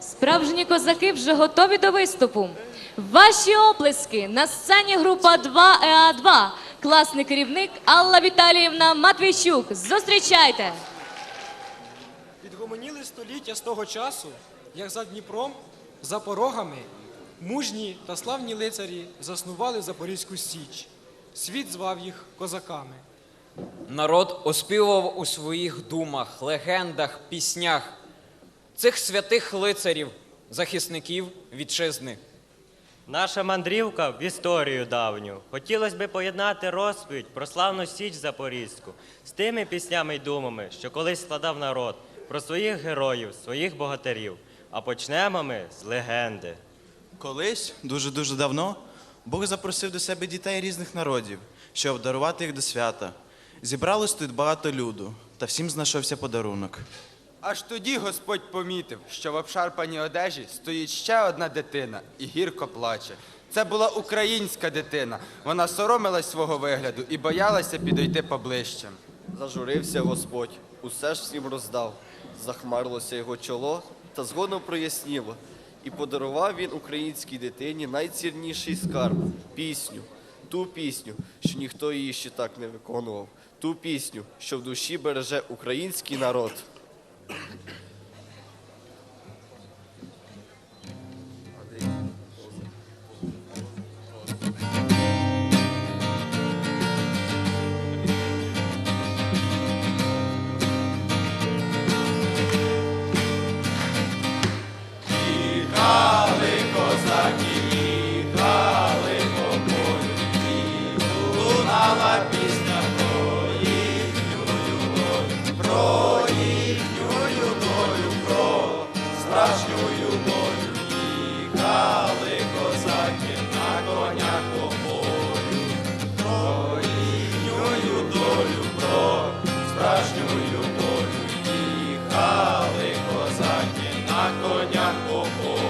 Справжні козаки вже готові до виступу. Ваші оплески на сцені група 2 ЕА2. Класний керівник Алла Віталіївна Матвійчук. Зустрічайте! Відгомоніли століття з того часу, як за Дніпром, за порогами, мужні та славні лицарі заснували Запорізьку Січ. Світ звав їх козаками. Народ оспівував у своїх думах, легендах, піснях цих святих лицарів, захисників вітчизни. Наша мандрівка в історію давню. Хотілося би поєднати розповідь про славну Січ Запорізьку з тими піснями й думами, що колись складав народ про своїх героїв, своїх богатирів. А почнемо ми з легенди. Колись, дуже-дуже давно, Бог запросив до себе дітей різних народів, щоб обдарувати їх до свята. Зібралось тут багато люду, та всім знайшовся подарунок. Аж тоді Господь помітив, що в обшарпаній одежі стоїть ще одна дитина і гірко плаче. Це була українська дитина. Вона соромилась свого вигляду і боялася підійти поближче. Зажурився Господь, усе ж всім роздав. Захмарилося його чоло, та згодом проясніло. І подарував він українській дитині найцінніший скарб пісню. Ту пісню, що ніхто її ще так не виконував. Ту пісню, що в душі береже український народ. oh, oh.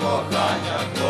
kochania, to